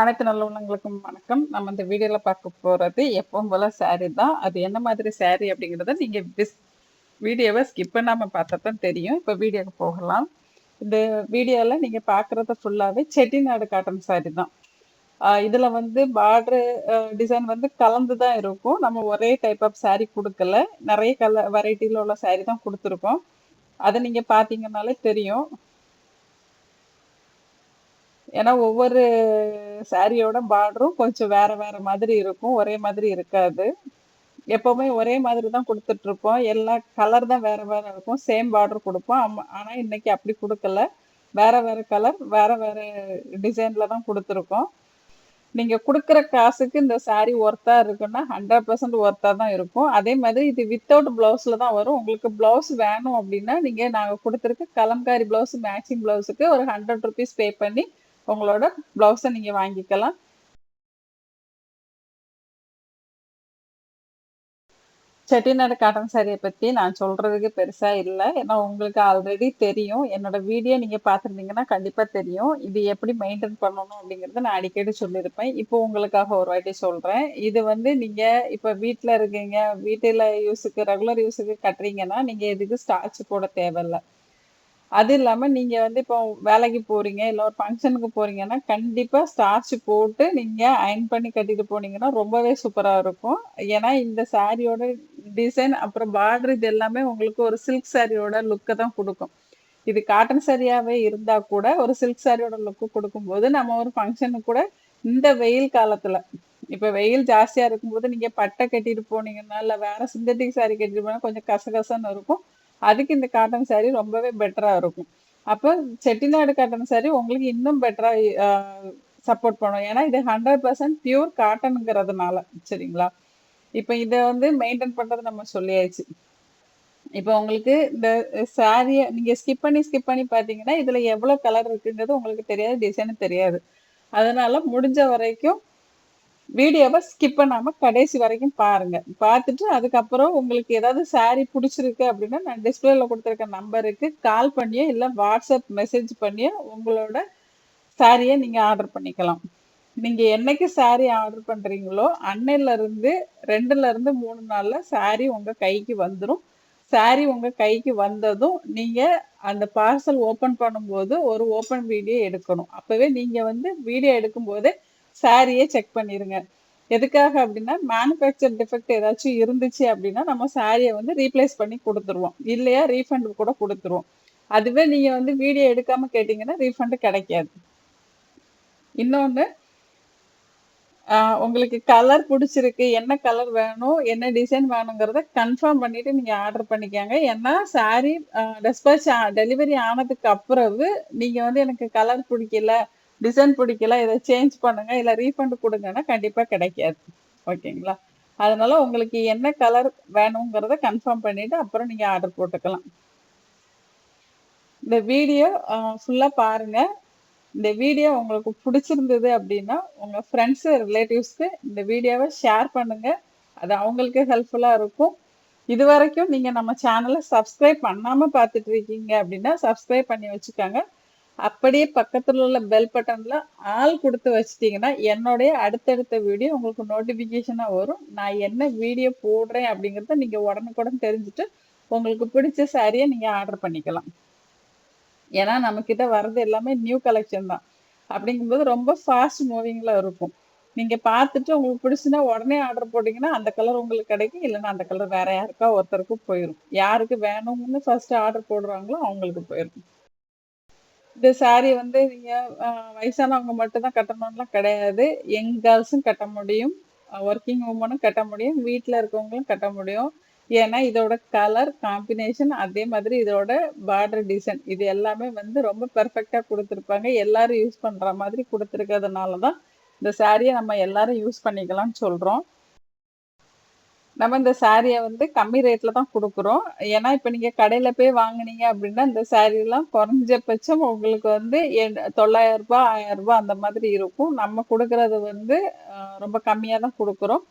அனைத்து நல்ல உள்ளங்களுக்கும் வணக்கம். நம்ம இந்த வீடியோல பார்க்க போறது எப்பவும் போல saree தான். அது என்ன மாதிரி saree அப்படிங்கிறத நீங்க வீடியோவை ஸ்கிப் பண்ணாம பார்த்தா தான் தெரியும். இப்போ வீடியோக்கு போகலாம். இந்த வீடியோல நீங்க பார்க்கறது ஃபுல்லாவே செட்டிநாடு காட்டன் saree தான். இதில் இதுல வந்து பார்டர் டிசைன் வந்து கலந்து தான் இருக்கும். நம்ம ஒரே டைப் ஆஃப் saree கொடுக்கல. நிறைய கலர் வெரைட்டில உள்ள saree தான் கொடுத்துருக்கோம். அதை நீங்க பாத்தீங்கன்னாலே தெரியும். ஏன்னா ஒவ்வொரு சாரியோட பார்டரும் கொஞ்சம் வேற வேற மாதிரி இருக்கும். ஒரே மாதிரி இருக்காது. எப்பவுமே ஒரே மாதிரி தான் கொடுத்துட்டு இருப்போம் எல்லா கலர் தான் வேற வேற இருக்கும். சேம் பார்டர் கொடுப்போம். ஆனா இன்னைக்கு அப்படி கொடுக்கல. வேற வேற கலர் வேற வேற டிசைன்ல தான் கொடுத்துருக்கோம். நீங்க கொடுக்குற காசுக்கு இந்த சாரி ஒர்த்தா இருக்குன்னா ஹண்ட்ரட் பர்சன்ட் ஒர்த்தா தான் இருக்கும். அதே மாதிரி இது வித்தவுட் பிளவுஸ்ல தான் வரும். உங்களுக்கு பிளவுஸ் வேணும் அப்படின்னா நீங்க நாங்க கொடுத்துருக்க கலம்காரி பிளவுஸ் மேட்சிங் பிளவுஸுக்கு ஒரு ஹண்ட்ரட் ருபீஸ் பே பண்ணி உங்களோட ப்ளவுஸை நீங்க வாங்கிக்கலாம். செட்டிநாடு காட்டன் சாரியை பத்தி நான் சொல்றதுக்கு பெருசா இல்லை. ஏன்னா உங்களுக்கு ஆல்ரெடி தெரியும். என்னோட வீடியோ நீங்க பார்த்துருந்தீங்கன்னா கண்டிப்பா தெரியும். இது எப்படி மெயின்டைன் பண்ணணும் அப்படிங்கிறத நான் அடிக்கடி சொல்லியிருப்பேன். இப்போ உங்களுக்காக ஒரு வாட்டி சொல்றேன். இது வந்து நீங்க இப்ப வீட்ல இருக்கீங்க வீட்டுல யூஸுக்கு ரெகுலர் யூஸுக்கு கட்டுறீங்கன்னா நீங்க இதுக்கு ஸ்டார்ச் போட தேவையில்லை. அது இல்லாமல் நீங்கள் வந்து இப்போ வேலைக்கு போகிறீங்க இல்லை ஒரு ஃபங்க்ஷனுக்கு போகிறீங்கன்னா கண்டிப்பாக ஸ்டார்ச் போட்டு நீங்கள் அயர்ன் பண்ணி கட்டிட்டு போனீங்கன்னா ரொம்பவே சூப்பராக இருக்கும். ஏன்னா இந்த சாரியோட டிசைன் அப்புறம் பார்டர் இது எல்லாமே உங்களுக்கு ஒரு சில்க் சாரியோட லுக்கை தான் கொடுக்கும். இது காட்டன் சாரியாவே இருந்தால் கூட ஒரு சில்க் சாரியோட லுக்கு கொடுக்கும்போது நம்ம ஒரு ஃபங்க்ஷனுக்கு கூட இந்த வெயில் காலத்தில் இப்போ வெயில் ஜாஸ்தியாக இருக்கும்போது நீங்கள் பட்டை கட்டிட்டு போனீங்கன்னா இல்லை வேறு சிந்தட்டிக் சாரி கட்டிட்டு போனால் கொஞ்சம் கசகசன்னு இருக்கும். அதுக்கு இந்த காட்டன் saree ரொம்பவே பெட்டராக இருக்கும். அப்போ செட்டிநாடு காட்டன் saree உங்களுக்கு இன்னும் பெட்டராக சப்போர்ட் பண்ணும். ஏன்னா இது ஹண்ட்ரட் பர்சன்ட் பியூர் காட்டனுங்கிறதுனால சரிங்களா? இப்போ இதை வந்து மெயின்டைன் பண்ணுறது நம்ம சொல்லியாச்சு. இப்போ உங்களுக்கு இந்த சாரியை நீங்கள் ஸ்கிப் பண்ணி ஸ்கிப் பண்ணி பார்த்தீங்கன்னா இதில் எவ்வளோ கலர் இருக்குங்கிறது உங்களுக்கு தெரியாது டிசைனும் தெரியாது. அதனால முடிஞ்ச வரைக்கும் வீடியோவை ஸ்கிப் பண்ணாமல் கடைசி வரைக்கும் பாருங்கள் பார்த்துட்டு அதுக்கப்புறம் உங்களுக்கு ஏதாவது saree பிடிச்சிருக்கு அப்படின்னா நான் டிஸ்பிளேல கொடுத்துருக்க நம்பருக்கு கால் பண்ணியோ இல்லை வாட்ஸ்அப் மெசேஜ் பண்ணியோ உங்களோட சாரியை நீங்கள் ஆர்டர் பண்ணிக்கலாம். நீங்கள் என்னைக்கு saree ஆர்டர் பண்ணுறீங்களோ அன்னையில ரெண்டுலேருந்து மூணு நாளில் saree உங்கள் கைக்கு வந்துடும் saree உங்கள் கைக்கு வந்ததும் நீங்கள் அந்த பார்சல் ஓப்பன் பண்ணும்போது ஒரு ஓப்பன் வீடியோ எடுக்கணும். அப்போவே நீங்கள் வந்து வீடியோ எடுக்கும்போதே சாரியே செக் பண்ணிடுங்க எதுக்காக அப்படின்னா மேனுஃபேக்சர் டிஃபெக்ட் ஏதாச்சும் இருந்துச்சு அப்படின்னா நம்ம சாரியை வந்து ரீப்ளேஸ் பண்ணி கொடுத்துருவோம். இல்லையா ரீஃபண்ட் கூட கொடுத்துருவோம். அதுவே நீங்க வந்து வீடியோ எடுக்காமல் கேட்டிங்கன்னா ரீஃபண்ட் கிடைக்காது. இன்னொன்னு உங்களுக்கு கலர் பிடிச்சிருக்கு என்ன கலர் வேணும் என்ன டிசைன் வேணுங்கிறத கன்ஃபார்ம் பண்ணிட்டு நீங்க ஆர்டர் பண்ணிக்கோங்க. ஏன்னா சாரி டெஸ்பேச் டெலிவரி ஆனதுக்கு அப்புறவு நீங்க வந்து எனக்கு கலர் பிடிக்கல டிசைன் பிடிக்கல இதை சேஞ்ச் பண்ணுங்க இல்லை ரீஃபண்ட் கொடுங்கன்னா கண்டிப்பாக கிடைக்காது. ஓகேங்களா? அதனால உங்களுக்கு என்ன கலர் வேணுங்கிறத கன்ஃபார்ம் பண்ணிட்டு அப்புறம் நீங்கள் ஆர்டர் போட்டுக்கலாம். இந்த வீடியோ ஃபுல்லாக பாருங்க. இந்த வீடியோ உங்களுக்கு பிடிச்சிருந்தது அப்படின்னா உங்கள் ஃப்ரெண்ட்ஸு ரிலேட்டிவ்ஸ்க்கு இந்த வீடியோவை ஷேர் பண்ணுங்க. அது அவங்களுக்கு ஹெல்ப்ஃபுல்லாக இருக்கும். இது வரைக்கும் நீங்கள் நம்ம சேனலை சப்ஸ்கிரைப் பண்ணாமல் பார்த்துட்டு இருக்கீங்க அப்படின்னா சப்ஸ்கிரைப் பண்ணி வச்சுக்கோங்க. அப்படியே பக்கத்தில் உள்ள பெல் பட்டனில் ஆள் கொடுத்து வச்சிட்டிங்கன்னா என்னுடைய அடுத்தடுத்த வீடியோ உங்களுக்கு நோட்டிஃபிகேஷனாக வரும். நான் என்ன வீடியோ போடுறேன் அப்படிங்கிறத நீங்கள் உடனுக்குடன் தெரிஞ்சுட்டு உங்களுக்கு பிடிச்ச சாரியை நீங்கள் ஆர்டர் பண்ணிக்கலாம். ஏன்னா நம்மக்கிட்ட வர்றது எல்லாமே நியூ கலெக்ஷன் தான். அப்படிங்கும்போது ரொம்ப ஃபாஸ்ட் மூவிங்கில் இருக்கும். நீங்கள் பார்த்துட்டு உங்களுக்கு பிடிச்சுன்னா உடனே ஆர்டர் போட்டிங்கன்னா அந்த கலர் உங்களுக்கு கிடைக்கும். இல்லைன்னா அந்த கலர் வேற யாருக்கா ஒருத்தருக்கும் போயிடும் யாருக்கு வேணும்னு ஃபர்ஸ்ட் ஆர்டர் போடுறாங்களோ அவங்களுக்கு போயிடும் இந்த சாரி வந்து நீங்க வயசானவங்க மட்டும் தான் கட்டணும்லாம் கிடையாது. யங் கேர்ள்ஸும் கட்ட முடியும். ஒர்க்கிங் உமனும் கட்ட முடியும். வீட்டில் இருக்கவங்களும் கட்ட முடியும். ஏன்னா இதோட கலர் காம்பினேஷன் அதே மாதிரி இதோட பார்டர் டிசைன் இது எல்லாமே வந்து ரொம்ப பெர்ஃபெக்டாக கொடுத்துருப்பாங்க. எல்லாரும் யூஸ் பண்ணுற மாதிரி கொடுத்துருக்கிறதுனால தான் இந்த சாரியை நம்ம எல்லாரும் யூஸ் பண்ணிக்கலாம்னு சொல்கிறோம் நம்ம இந்த சாரியை வந்து கம்மி ரேட்ல தான் கொடுக்குறோம். ஏன்னா இப்போ நீங்கள் கடையில் போய் வாங்குனீங்க அப்படின்னா இந்த saree குறைஞ்சபட்சம் உங்களுக்கு வந்து எண்- தொள்ளாயிரம் ரூபாய் ஆயிரம் ரூபாய் அந்த மாதிரி இருக்கும். நம்ம கொடுக்கறது வந்து ரொம்ப கம்மியாக தான் கொடுக்குறோம்.